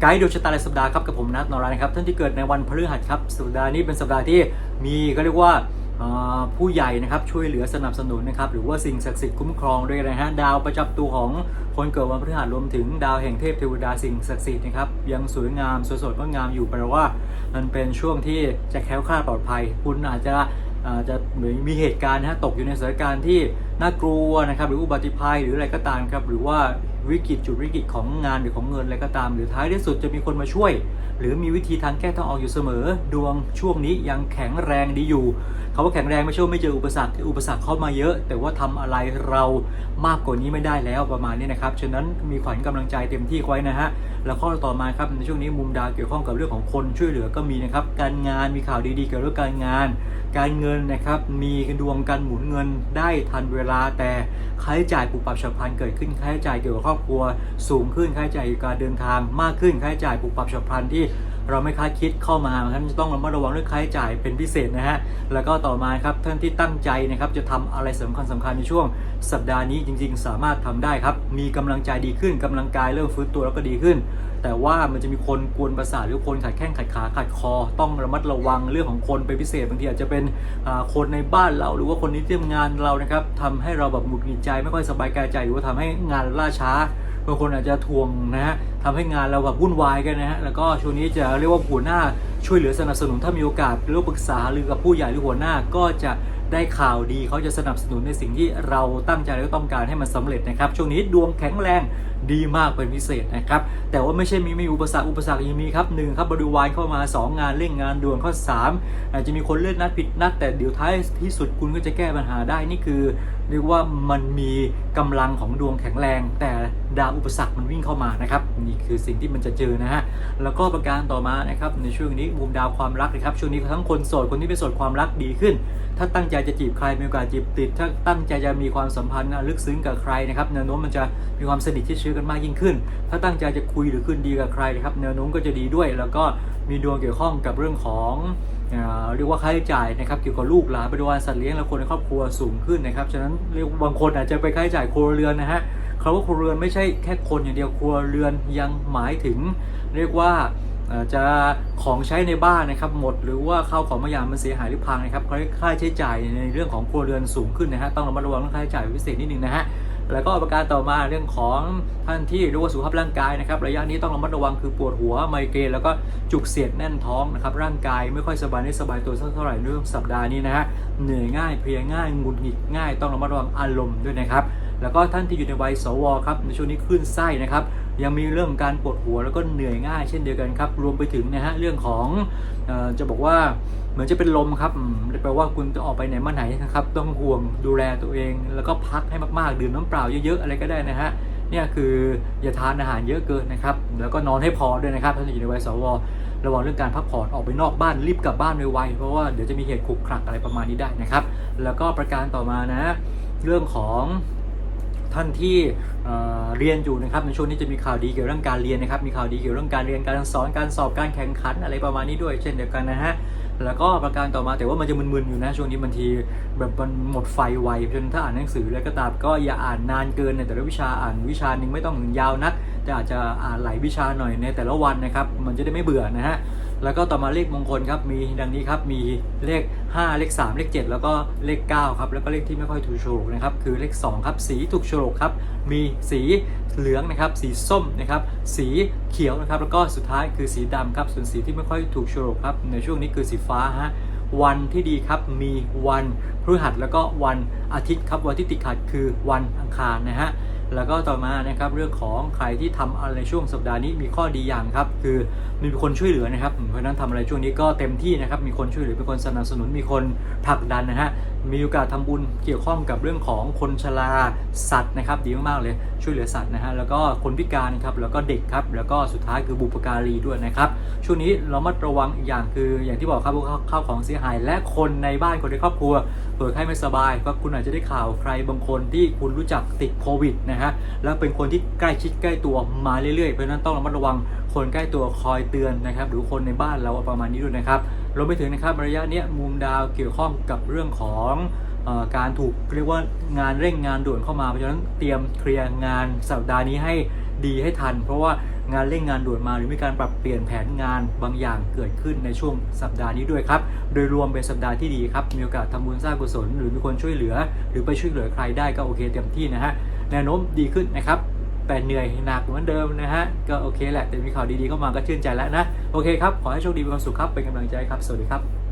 ไกด์ดวงชะตารายสัปดาห์ครับกับผมนัทนรานะครับท่านที่เกิดในวันพฤหัสครับสัปดาห์นี้เป็นสัปดาห์ที่มีก็เรียกว่าผู้ใหญ่นะครับช่วยเหลือสนับสนุนนะครับหรือว่าสิ่งศักดิ์สิทธิ์คุ้มครองด้วยนะฮะดาวประจำตัวของคนเกิดวันพฤหัสรวมถึงดาวแห่งเทพเทวดาสิ่งศักดิ์สิทธิ์นะครับยังสวยงามสวยสดงดงามอยู่แปลว่า มันเป็นช่วงที่จะแคล้วคลาดปลอดภัย คุณอาจจะอาจจะมีเหตุการณ์นะฮะตกอยู่ในสถานการณ์ที่ น่ากลัวนะครับ หรืออุบัติภัยหรืออะไรก็ตามครับ หรือว่าวิกฤตจุดวิกฤตของงานหรือของเงินอะไรก็ตาม หรือท้ายที่สุดจะมีคนมาช่วย หรือมีวิธีทางแก้ทางออกอยู่เสมอ ดวงช่วงนี้ยังแข็งแรงดีอยู่เขาว่าแข็งแรงไม่ใช่วไม่เจออุปสรรคอุปสรรคเข้ามาเยอะ แต่ว่าทำอะไรเรามากกว่านี้ไม่ได้แล้วประมาณนี้นะครับฉะนั้นมีขวัญกำลังใจเต็มที่ไว้นะฮะแล้วข้อต่อมาครับในช่วงนี้มุมดาวเกี่ยวข้องกับเรื่องของคนช่วยเหลือก็มีนะครับการงานมีข่าวดีๆเกี่ยวกับการงาน การเงินนะครับมีดวงการหมุนเงินได้ทันเวลาแต่ค่าใช้จ่ายปุบปับฉับพลันเกิดขึ้นค่าใช้จ่ายเกี่ยวกับครอบครัว สูงขึ้นค่าใช้จ่ายเกี่ยวกับการเดินทางมากขึ้นค่าใช้จ่ายปุบปับฉับพลันที่ เราไม่คาดคิดเข้ามาท่านจะต้องระมัดระวังเรื่องค่าใช้จ่ายเป็นพิเศษนะฮะแล้วก็ต่อมาครับท่านที่ตั้งใจนะครับจะทำอะไรสำคัญสำคัญในช่วง สัปดาห์นี้จริง ๆ สามารถทำได้ครับมีกำลังใจดีขึ้นกำลังกายเริ่มฟื้นตัวแล้วก็ดีขึ้น แต่ว่ามันจะมีคนกวนประสาทหรือคนขัดแข้งขัดขาขัดคอ ต้องระมัดระวังเรื่องของคนเป็นพิเศษบางทีอาจจะเป็นคนในบ้านเราหรือว่าคนที่ทำงานเรานะครับทำให้เราแบบหงุดหงิดใจไม่ค่อยสบายกายใจหรือว่าทำให้งานล่าช้า บางคนอาจจะทวงนะฮะทำให้งานเราแบบวุ่นวายกันนะฮะแล้วก็ช่วงนี้จะเรียกว่าหัวหน้าช่วยเหลือสนับสนุนถ้ามีโอกาสหรือปรึกษาหรือกับผู้ใหญ่หรือหัวหน้าก็จะได้ข่าวดีเขาจะสนับสนุนในสิ่งที่เราตั้งใจและต้องการให้มันสำเร็จนะครับ ช่วงนี้ดวงแข็งแรงดีมากเป็นพิเศษนะครับ แต่ว่าไม่ใช่มีไม่อุปสรรคอุปสรรคยังมีครับหนึ่งครับบริวารเข้ามา 2 งานเร่งงานด่วนข้อ 3 อาจจะมีคนเลื่อนนัดผิดนัด แต่เดี๋ยวท้ายที่สุดคุณก็จะแก้ปัญหาได้นี่คือเรียกว่ามันมีกำลังของดวงแข็งแรง แต่ดาวอุปสรรคมันวิ่งเข้ามานะครับนี่คือสิ่งที่มันจะเจอนะฮะแล้วก็ประการต่อมานะครับในช่วงนี้มุมดาวความรักนะครับช่วงนี้ทั้งคนโสดคนที่เป็นโสดความรักดีขึ้น ถ้าตั้งใจจะจีบใครมีโอกาสจีบติด ถ้าตั้งใจจะมีความสัมพันธ์ลึกซึ้งกับใครนะครับแนวโน้มมันจะมีความสนิทที่เชื้อกันมากยิ่งขึ้น ถ้าตั้งใจจะคุยหรือคืนดีกับใครนะครับแนวโน้มก็จะดีด้วย แล้วก็มีดวงเกี่ยวข้องกับเรื่องของเรียกว่าค่าใช้จ่ายนะครับเกี่ยวกับลูกหลานบริวารสัตว์เลี้ยงและคนในครอบครัวสูงขึ้นนะครับฉะนั้นเรียกบางคนอาจจะไปค่าใช้จ่ายครัวเรือนนะฮะคำว่าครัวเรือนไม่ใช่แค่คนอย่างเดียวครัวเรือนยังหมายถึง เรียกว่า จะของใช้ในบ้านนะครับหมดหรือว่าข้าวของบางอย่างมันเสียหายหรือพังนะครับค่าใช้จ่ายในเรื่องของครัวเรือนสูงขึ้นนะฮะต้องระมัดระวังเรื่องค่าใช้จ่ายพิเศษนิดนึงนะฮะแล้วก็ประการต่อมาเรื่องของท่านที่รียกว่าสุขภาพร่างกายนะครับระยะนี้ต้องระมัดระวังคือปวดหัวไมเกรนแล้วก็จุกเสียดแน่นท้องนะครับร่างกายไม่ค่อยสบายไม่สบายตัวสักเท่าไหร่ในเรื่องสัปดาห์นี้นะฮะเหนื่อยง่ายเพลียง่ายหงุดหงิดง่าย ต้องระมัดระวังอารมณ์ด้วยนะครับ แล้วก็ท่านที่อยู่ในวัยสวครับในช่วงนี้คลื่นไส้นะครับ ยังมีเรื่องการปวดหัวแล้วก็เหนื่อยง่ายเช่นเดียวกันครับ รวมไปถึงนะฮะเรื่องของจะบอกว่าเหมือนจะเป็นลมครับแปลว่าคุณจะออกไปไหนมาไหนนะครับ ต้องห่วงดูแลตัวเอง แล้วก็พักให้มากๆ ดื่มน้ำเปล่าเยอะๆอะไรก็ได้นะฮะเนี่ยคืออย่าทานอาหารเยอะเกินนะครับ แล้วก็นอนให้พอด้วยนะครับท่านอยู่ในวัยสวระวังเรื่องการพักผ่อนออกไปนอกบ้านรีบกลับบ้านไวๆเพราะว่าเดี๋ยวจะมีเหตุขลุกขลักอะไรประมาณนี้ได้นะครับ แล้วก็ประการต่อมานะ เรื่องของ ท่านที่เรียนอยู่นะครับในช่วงนี้จะมีข่าวดีเกี่ยวกับเรื่องการเรียนนะครับ มีข่าวดีเกี่ยวกับเรื่องการเรียนการสอนการสอบการแข่งขันอะไรประมาณนี้ด้วยเช่นเดียวกันนะฮะแล้วก็ประการต่อมาแต่ว่ามันจะมึนๆอยู่นะช่วงนี้บางทีแบบมันหมดไฟไวเพราะฉะนั้นถ้าอ่านหนังสือแล้วก็ตามก็อย่าอ่านนานเกินในแต่ละวิชาอ่านวิชาหนึ่งไม่ต้องยาวนักแต่อาจจะอ่านหลายวิชาหน่อยในแต่ละวันนะครับ มันจะได้ไม่เบื่อนะฮะ แล้วก็ต่อมาเลขมงคลครับมีดังนี้ครับมีเลข 5 เลข 3 เลข 7 แล้วก็เลข9ครับแล้วก็เลขที่ไม่ค่อยถูกโฉลกนะครับคือเลข2ครับสีถูกโฉลกครับมีสีเหลืองนะครับสีส้มนะครับสีเขียวนะครับแล้วก็สุดท้ายคือสีดำครับส่วนสีที่ไม่ค่อยถูกโฉลกครับในช่วงนี้คือสีฟ้าฮะวันที่ดีครับมีวันพฤหัสแล้วก็วันอาทิตย์ครับวันที่ติดขัดคือวันอังคารนะฮะ แล้วก็ต่อมานะครับเรื่องของใครที่ทำอะไรในช่วงสัปดาห์นี้มีข้อดีอย่างครับคือมีคนช่วยเหลือนะครับเพราะนั้นทำอะไรช่วงนี้ก็เต็มที่นะครับมีคนช่วยเหลือมีคนสนับสนุนมีคนผลักดันนะฮะมีโอกาสทำบุญเกี่ยวข้องกับเรื่องของคนชราสัตว์นะครับดีมากๆเลยช่วยเหลือสัตว์นะฮะแล้วก็คนพิการครับแล้วก็เด็กครับแล้วก็สุดท้ายคือบุปการีด้วยนะครับช่วงนี้เรามัดระวังอีกอย่างคืออย่างที่บอกครับว่าข้าวของเสียหาย และคนในบ้านคนในครอบครัวเปิดไข้ไม่สบายก็คุณอาจจะได้ข่าวใครบางคนที่คุณรู้จักติดโควิดนะฮะแล้วเป็นคนที่ใกล้ชิดใกล้ตัวมาเรื่อยๆ เพราะฉะนั้นต้องระมัดระวังคนใกล้ตัวคอยเตือนนะครับหรือคนในบ้านเราประมาณนี้ด้วยนะครับรวมไปถึงนะครับระยะเนี้ยมุมดาวเกี่ยวข้องกับเรื่องของอการถูกเรียกว่างานเร่งงานด่วนเข้ามาเพราะฉะนั้นเตรียมเคลียร์งานสัปดาห์นี้ให้ดีให้ทัน เพราะว่างานเร่งงานด่วนมาหรือมีการปรับเปลี่ยนแผนงานบางอย่างเกิดขึ้นในช่วงสัปดาห์นี้ด้วยครับ โดยรวมเป็นสัปดาห์ที่ดีครับ มีโอกาสทำบุญสร้างกุศลหรือมีคนช่วยเหลือ หรือไปช่วยเหลือใครได้ก็โอเคเต็มที่นะฮะ แนวโน้มดีขึ้นนะครับแต่เหนื่อยหนักเหมือนเดิมนะฮะ ก็โอเคแหละ แต่มีข่าวดีๆเข้ามาก็ชื่นใจแล้วนะ โอเคครับ ขอให้โชคดีมีความสุขครับ เป็นกำลังใจครับ สวัสดีครับ